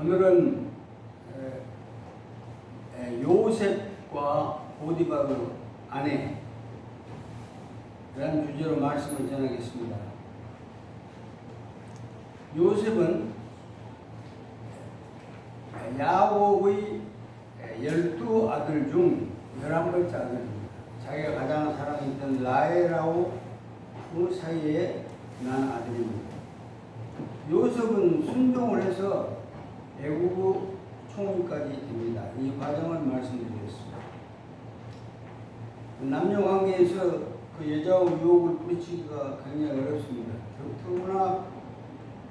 오늘은 요셉과 보디바르 아내 라는 주제로 말씀을 전하겠습니다. 요셉은 야곱의 열두 아들 중 열한 번째 아들입니다. 자기가 가장 사랑했던 라헬하고 그 사이에 난 아들입니다. 요셉은 순종을 해서 애국의 총리까지 됩니다. 이 과정을 말씀드리겠습니다. 남녀 관계에서 그 여자와 유혹을 뿌리치기가 굉장히 어렵습니다. 더구나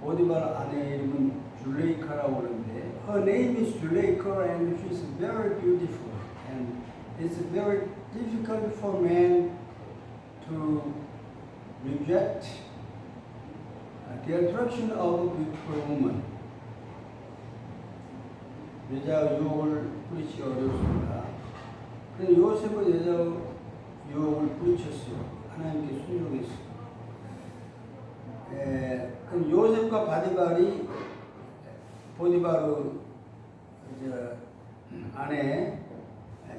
보디발 아내의 이름은 줄레이카라고 그러는데 Her name is Zuleika and she's very beautiful and it's very difficult for men to reject the attraction of a beautiful woman. 여자 유혹을 뿌리치기 어렵습니다. 그래서 요셉은 여자 유혹을 뿌리쳤어요. 하나님께 순종했어요. 에, 그럼 요셉과 바디발이 보디바르 이제 아내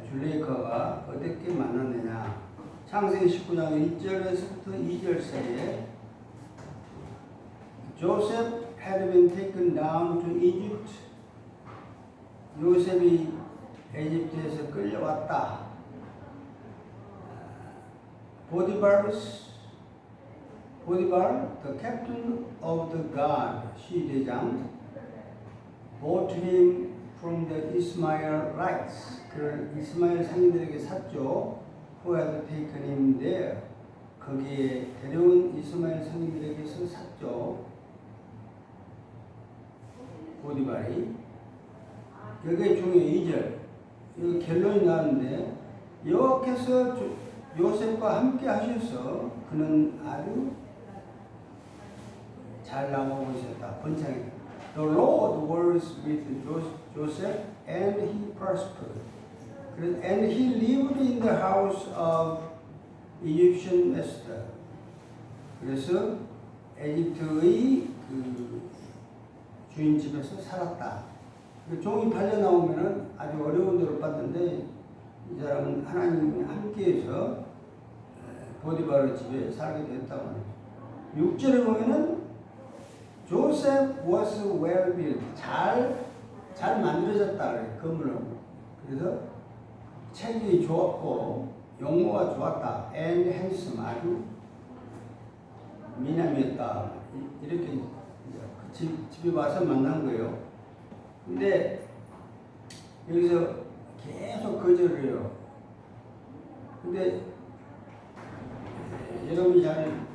줄레이카가 어떻게 만났느냐? 창세기 19장 1절에서부터 2절 사이에 Joseph had been taken down to Egypt. 요셉이 에집트에서 끌려왔다. 보디바르스 보디발, the captain of the guard, 시대장, bought him from the Ishmaelites. 그를 이스마엘 상인들에게 샀죠. Who had taken him there. 거기에 데려온 이스마엘 상인들에게서 샀죠. 보디발이. 여기에 중요 2절. 여기 결론이 나왔는데, 여호와께서 조- 요셉과 함께 하셔서 그는 아주 잘 나오고 있었다. 번창이. The Lord was with Jo- Joseph and he prospered. And he lived in the house of Egyptian master. 그래서 에집트의 그 주인 집에서 살았다. 그 종이 팔려 나오면은 아주 어려운 데로 봤는데 이 사람은 하나님이 함께해서 보디바르 집에 살게 됐다고 합니다. 6절에 보면은 조셉 was well built. 잘, 잘 만들어졌다. 그래, 건물하고. 그래서 책이 좋았고, 용모가 좋았다. and handsome. 아주 미남이었다. 이- 이렇게 그 집, 집에 와서 만난 거예요. 근데 여기서 계속 거절을 해요. 근데 여러분이 잘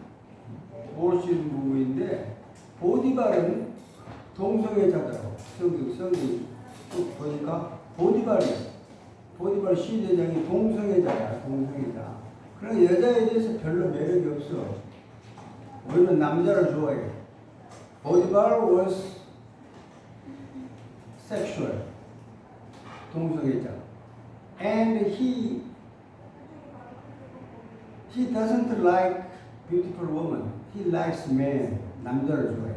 모르시는 부분인데 보디발은 동성애자더라고. 성경 성경 쭉 보니까 보디발이 보디발 시대장이 동성애자야 동성애자 그러나 여자에 대해서 별로 매력이 없어. 우리는 남자를 좋아해. 보디발 was sexual 동성애자 and he he doesn't like beautiful woman. He likes men. 남자를 좋아해.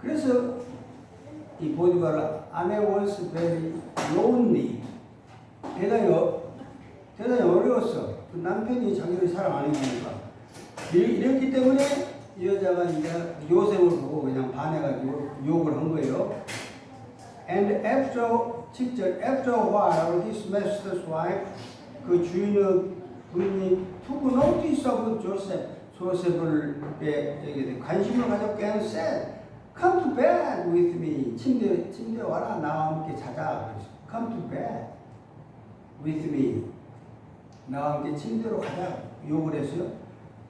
그래서 이 보디바라 아내 was very lonely. 대단히 어, 대단히 어려웠어. 그 남편이 자기를 사랑 안 해주니까. 이- 이랬기 때문에 이 여자가 이제 요셉을 보고 그냥 반해가지고 욕을 한 거예요. And after 7절 after a while his master's wife 그 주인의 부인이 took notice of Joseph 조셉을 에 여기 관심을 가졌게 and said come to bed with me 침대 침대 와라 나와 함께 자자 come to bed with me 나와 함께 침대로 가자 욕을 했어요.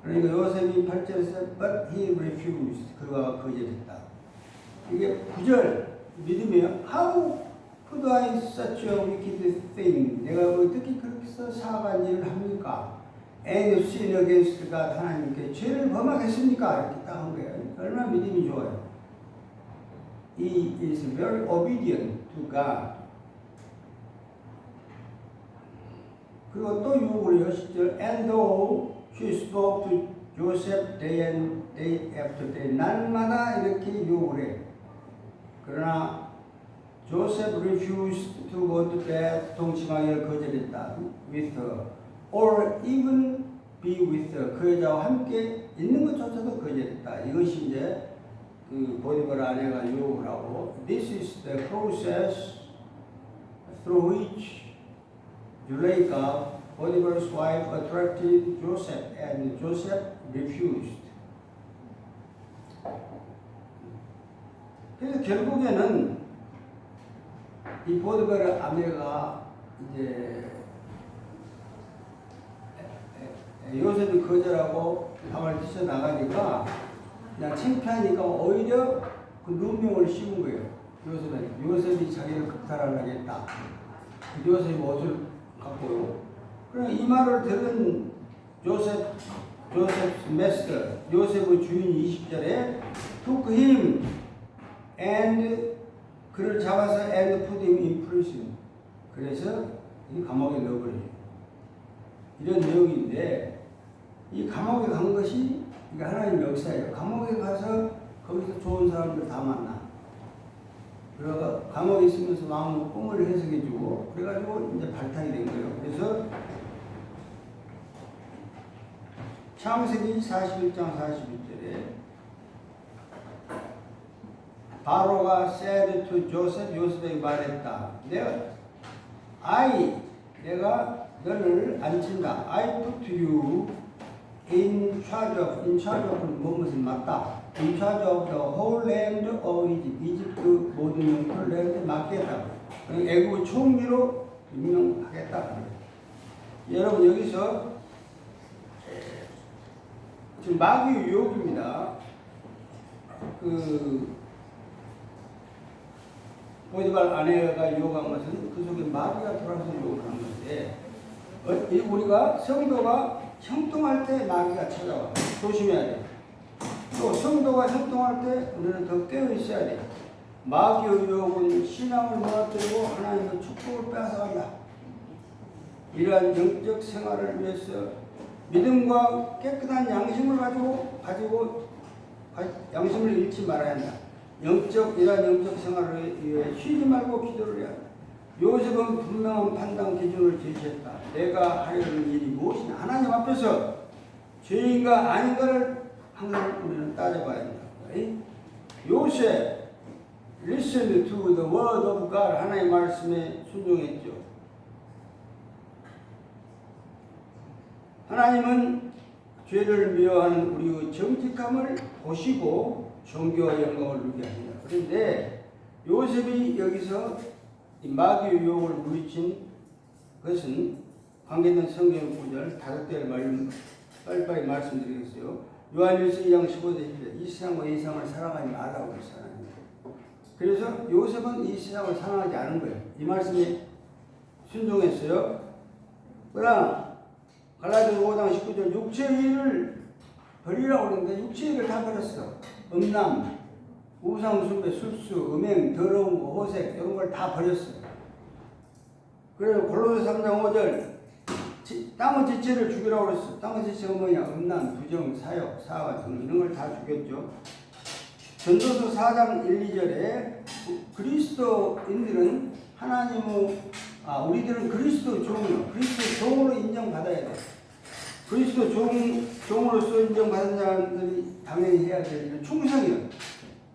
그러니까 요셉이 8절에서 but he refused 그가 거절했다. 이게 9절 믿음이에요. How could I such a wicked thing? 내가 어떻게 그렇게 사악한 일을 합니까? And sin against God 하나님께 죄를 범하겠습니까? 이렇게 딱 한 거예요. 얼마나 믿음이 좋아요. He is very obedient to God. 그리고 또 유혹을 해요. 10절 And though she spoke to Joseph day and day after day 날마다 이렇게 유혹을 해. 그러나 Joseph refused to go to bed. 동침하기를 거절했다. With her. Or even be with her. 그 여자와 함께 있는 것조차도 거절했다. 이것이 이제 그 보디발 아내가 유혹을 하고 This is the process through which Zuleika, Potiphar's wife, attracted Joseph and Joseph refused. 그래서 결국에는 이 보디발 아내가 이제 요셉이 거절하고 방을 뛰쳐나가니까 그냥 창피하니까 오히려 그 누명을 씌운 거예요. 요셉은 요셉이 자기를 극탈하려겠다. 요셉이 옷을 갖고요. 그럼 이 말을 들은 조셉 조셉 메스터 요셉의 주인이 20절에 took him and 그를 잡아서 and put him in prison. 그래서 이 감옥에 넣어버려요. 이런 내용인데 이 감옥에 간 것이 이게 하나님의 역사예요. 감옥에 가서 거기서 좋은 사람들 다 만나. 그래가 감옥에 있으면서 마음 꿈을 해석해주고 그래가지고 이제 발탁이 된 거예요. 그래서 창세기 41장 41절에 바로가 said to Joseph, 요셉에게 말했다. 내가 I 내가 너를 앉힌다. I put you in charge of in charge of 무엇은 맞다. In charge of the whole land of Egypt. 이집트 모든 영토를 내한테 맡겠다. 애국 총리로 임명하겠다. 여러분 여기서 지금 마귀 유혹입니다. 그 보디발 아내가 유혹한 것은 그 속에 마귀가 들어와서 유혹을 한 건데 어, 이 우리가 성도가 형통할 때 마귀가 찾아와 조심해야 돼. 또 성도가 형통할 때 우리는 더 깨어 있어야 돼. 마귀의 유혹은 신앙을 무너뜨리고 하나님의 축복을 빼앗아간다. 이러한 영적 생활을 위해서 믿음과 깨끗한 양심을 가지고 가지고 가- 양심을 잃지 말아야 한다. 영적 이러한 영적 생활을 위해 쉬지 말고 기도를 해야 한다. 요셉은 분명한 판단 기준을 제시했다. 내가 하려는 일이 무엇이냐? 하나님 앞에서 죄인가 아닌가를 항상 우리는 따져봐야 한다. 이 요셉 listen to the word of God 하나님의 말씀에 순종했죠. 하나님은 죄를 미워하는 우리의 정직함을 보시고 존귀와 영광을 누리게 합니다. 그런데 요셉이 여기서 이 마귀의 유혹을 물리친 것은 관계된 성경 구절 다섯 개를 말, 빨리빨리 말씀드리겠어요. 요한일서 2장 15절 1절 이 세상과 이 세상을 사랑하지 말라고 했어요. 그래서 요셉은 이 세상을 사랑하지 않은 거예요. 이 말씀에 순종했어요. 그러나 갈라디아 5장 19절 육체의 일을 버리라고 그러는데 일을 다 버렸어. 음란, 우상 숭배, 술수, 음행, 더러운 거, 호색 이런 걸 다 버렸어. 그래서 골로새 3장 5절 지- 땅의 지체를 죽이라고 그랬어. 땅의 지체가 뭐냐? 음란, 부정, 사욕, 사화 등 이런 걸 다 죽였죠. 전도서 4장 1, 2절에 그리스도인들은 하나님의 아 우리들은 그리스도 종이요. 그리스도 종으로 인정받아야 돼. 그리스도 종 종으로서 인정받은 자들이 당연히 해야 될 일은 충성이요.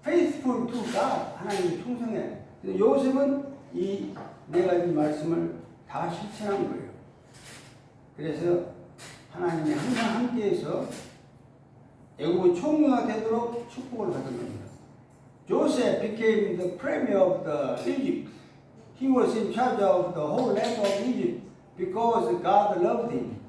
faithful to God 하나님이 충성해. 요셉은 이 네 가지 말씀을 다 실천한 거예요. 그래서 하나님이 항상 함께해서 애국의 총리가 되도록 축복을 받은 겁니다. Joseph became the premier of the Egypt. He was in charge of the whole land of Egypt because God loved him.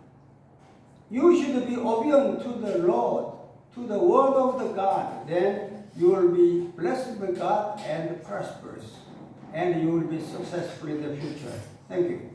You should be obedient to the Lord, to the word of the God. Then you will be blessed by God and prosperous. And you will be successful in the future. Thank you.